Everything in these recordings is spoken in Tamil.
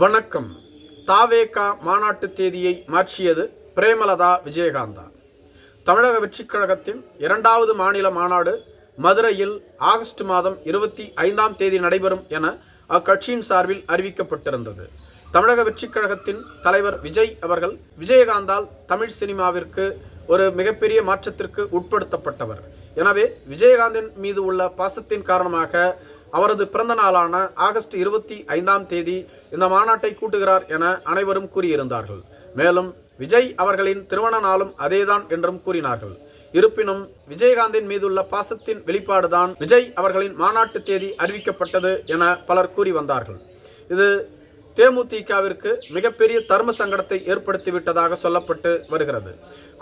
வணக்கம். தாவேகா மாநாட்டு தேதியை மாற்றியது பிரேமலதா விஜயகாந்தா. தமிழக வெற்றிக் கழகத்தின் இரண்டாவது மாநில மாநாடு மதுரையில் ஆகஸ்ட் மாதம் இருபத்தி ஐந்தாம் தேதி நடைபெறும் என அக்கட்சியின் சார்பில் அறிவிக்கப்பட்டிருந்தது. தமிழக வெற்றிக் கழகத்தின் தலைவர் விஜய் அவர்கள் விஜயகாந்தால் தமிழ் சினிமாவிற்கு ஒரு மிகப்பெரிய மாற்றத்திற்கு உட்படுத்தப்பட்டவர். எனவே விஜயகாந்தின் மீது உள்ள பாசத்தின் காரணமாக அவரது பிறந்த நாளான ஆகஸ்ட் இருபத்தி ஐந்தாம் தேதி இந்த மாநாட்டை கூட்டுகிறார் என அனைவரும் கூறியிருந்தார்கள். மேலும் விஜய் அவர்களின் திருமண நாளும் அதேதான் என்றும் கூறினார்கள். இருப்பினும் விஜயகாந்தின் மீதுள்ள பாசத்தின் வெளிப்பாடுதான் விஜய் அவர்களின் மாநாட்டு தேதி அறிவிக்கப்பட்டது என பலர் கூறி வந்தார்கள். இது தேமுதிகவிற்கு மிகப்பெரிய தர்ம சங்கடத்தை ஏற்படுத்திவிட்டதாக சொல்லப்பட்டு வருகிறது.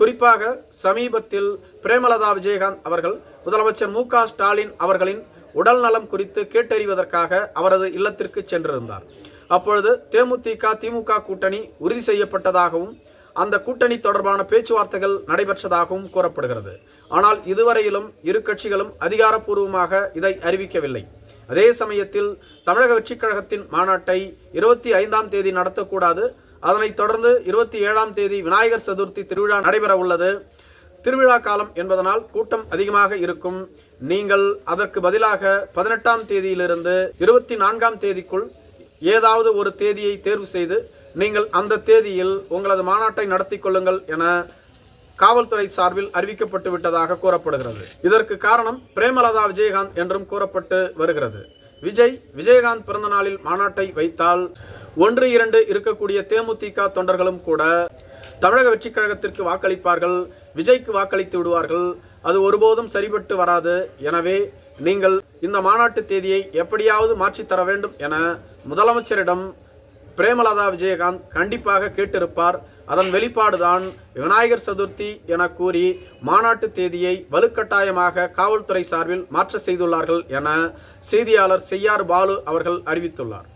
குறிப்பாக சமீபத்தில் பிரேமலதா விஜயகாந்த் அவர்கள் முதலமைச்சர் மு க ஸ்டாலின் அவர்களின் உடல் நலம் குறித்து கேட்டறிவதற்காக அவரது இல்லத்திற்கு சென்றிருந்தார். அப்பொழுது தேமுதிக திமுக கூட்டணி உறுதி செய்யப்பட்டதாகவும் அந்த கூட்டணி தொடர்பான பேச்சுவார்த்தைகள் நடைபெற்றதாகவும் கூறப்படுகிறது. ஆனால் இதுவரையிலும் இரு கட்சிகளும் அதிகாரப்பூர்வமாக இதை அறிவிக்கவில்லை. அதே சமயத்தில் தமிழக வெற்றிக் கழகத்தின் மாநாட்டை இருபத்தி ஐந்தாம் தேதி நடத்தக்கூடாது. அதனைத் தொடர்ந்து இருபத்தி ஏழாம் தேதி விநாயகர் சதுர்த்தி திருவிழா நடைபெற உள்ளது திருவிழா காலம் என்பதனால் கூட்டம் அதிகமாக இருக்கும். நீங்கள் அதற்கு பதிலாக பதினெட்டாம் தேதியிலிருந்து இருபத்தி நான்காம் தேதிக்குள் ஏதாவது ஒரு தேதியை தேர்வு செய்து நீங்கள் அந்த தேதியில் உங்களது மாநாட்டை நடத்தி கொள்ளுங்கள் என காவல்துறை சார்பில் அறிவிக்கப்பட்டு விட்டதாக கூறப்படுகிறது. இதற்கு காரணம் பிரேமலதா விஜயகாந்த் என்றும் கூறப்பட்டு வருகிறது. விஜய் விஜயகாந்த் பிறந்த நாளில் மாநாட்டை வைத்தால் ஒன்று இரண்டு இருக்கக்கூடிய தேமுதிக தொண்டர்களும் கூட தமிழக வெற்றிக் கழகத்திற்கு வாக்களிப்பார்கள் விஜய்க்கு வாக்களித்து விடுவார்கள். அது ஒருபோதும் சரிபட்டு வராது. எனவே நீங்கள் இந்த மாநாட்டு தேதியை எப்படியாவது மாற்றித் தர வேண்டும் என முதலமைச்சரிடம் பிரேமலதா விஜயகாந்த் கண்டிப்பாக கேட்டிருப்பார். அதன் வெளிப்பாடுதான் விநாயகர் சதுர்த்தி என கூறி மாநாட்டு தேதியை வலுக்கட்டாயமாக காவல்துறை சார்பில் மாற்ற செய்துள்ளார்கள் என செய்தியாளர் செய்யார் பாலு அவர்கள் அறிவித்துள்ளார்.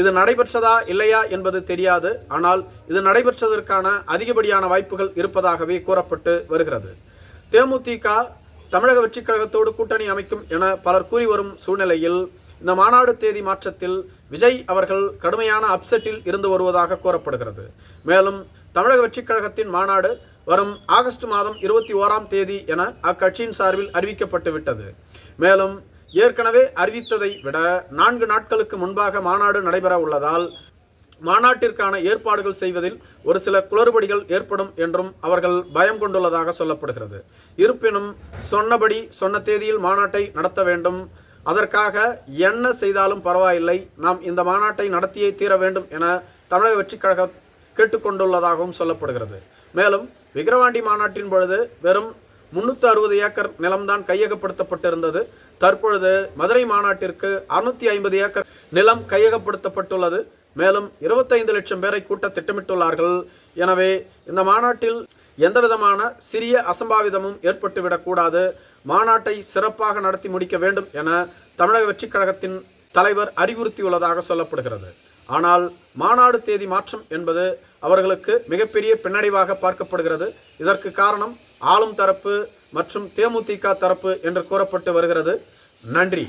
இது நடைபெற்றதா இல்லையா என்பது தெரியாது. ஆனால் இது நடைபெற்றதற்கான அதிகப்படியான வாய்ப்புகள் இருப்பதாகவே கூறப்பட்டு வருகிறது. தேமுதிக தமிழக வெற்றிக் கழகத்தோடு கூட்டணி அமைக்கும் என பலர் கூறி வரும் சூழ்நிலையில் இந்த மாநாடு தேதி மாற்றத்தில் விஜய் அவர்கள் கடுமையான அப்செட்டில் இருந்து வருவதாக கூறப்படுகிறது. மேலும் தமிழக வெற்றிக் கழகத்தின் மாநாடு வரும் ஆகஸ்ட் மாதம் இருபத்தி ஓராம் தேதி என அக்கட்சியின் சார்பில் அறிவிக்கப்பட்டு விட்டது. மேலும் ஏற்கனவே அறிவித்ததை விட நான்கு நாட்களுக்கு முன்பாக மாநாடு நடைபெற உள்ளதால் மாநாட்டிற்கான ஏற்பாடுகள் செய்வதில் ஒரு சில குளறுபடிகள் ஏற்படும் என்றும் அவர்கள் பயம் கொண்டுள்ளதாக சொல்லப்படுகிறது. இருப்பினும் சொன்னபடி சொன்ன தேதியில் மாநாட்டை நடத்த வேண்டும். அதற்காக என்ன செய்தாலும் பரவாயில்லை. நாம் இந்த மாநாட்டை நடத்தியே தீர வேண்டும் என தமிழக வெற்றிக் கழகம் கேட்டுக்கொண்டுள்ளதாகவும் சொல்லப்படுகிறது. மேலும் விக்கிரவாண்டி மாநாட்டின் பொழுது வெறும் முன்னூற்றி அறுபது ஏக்கர் நிலம்தான் கையகப்படுத்தப்பட்டிருந்தது. தற்பொழுது மதுரை மாநாட்டிற்கு அறுநூத்தி ஐம்பது ஏக்கர் நிலம் கையகப்படுத்தப்பட்டுள்ளது. மேலும் இருபத்தைந்து லட்சம் பேரை கூட்ட திட்டமிட்டுள்ளார்கள். எனவே இந்த மாநாட்டில் எந்தவிதமான சிறிய அசம்பாவிதமும் ஏற்பட்டுவிடக்கூடாது. மாநாட்டை சிறப்பாக நடத்தி முடிக்க வேண்டும் என தமிழக வெற்றிக் கழகத்தின் தலைவர் அறிவுறுத்தியுள்ளதாக சொல்லப்படுகிறது. ஆனால் மாநாடு தேதி மாற்றம் என்பது அவர்களுக்கு மிகப்பெரிய பின்னடைவாக பார்க்கப்படுகிறது. இதற்கு காரணம் ஆளும் தரப்பு மற்றும் தேமுதிக தரப்பு என்று கூறப்பட்டு வருகிறது. நன்றி.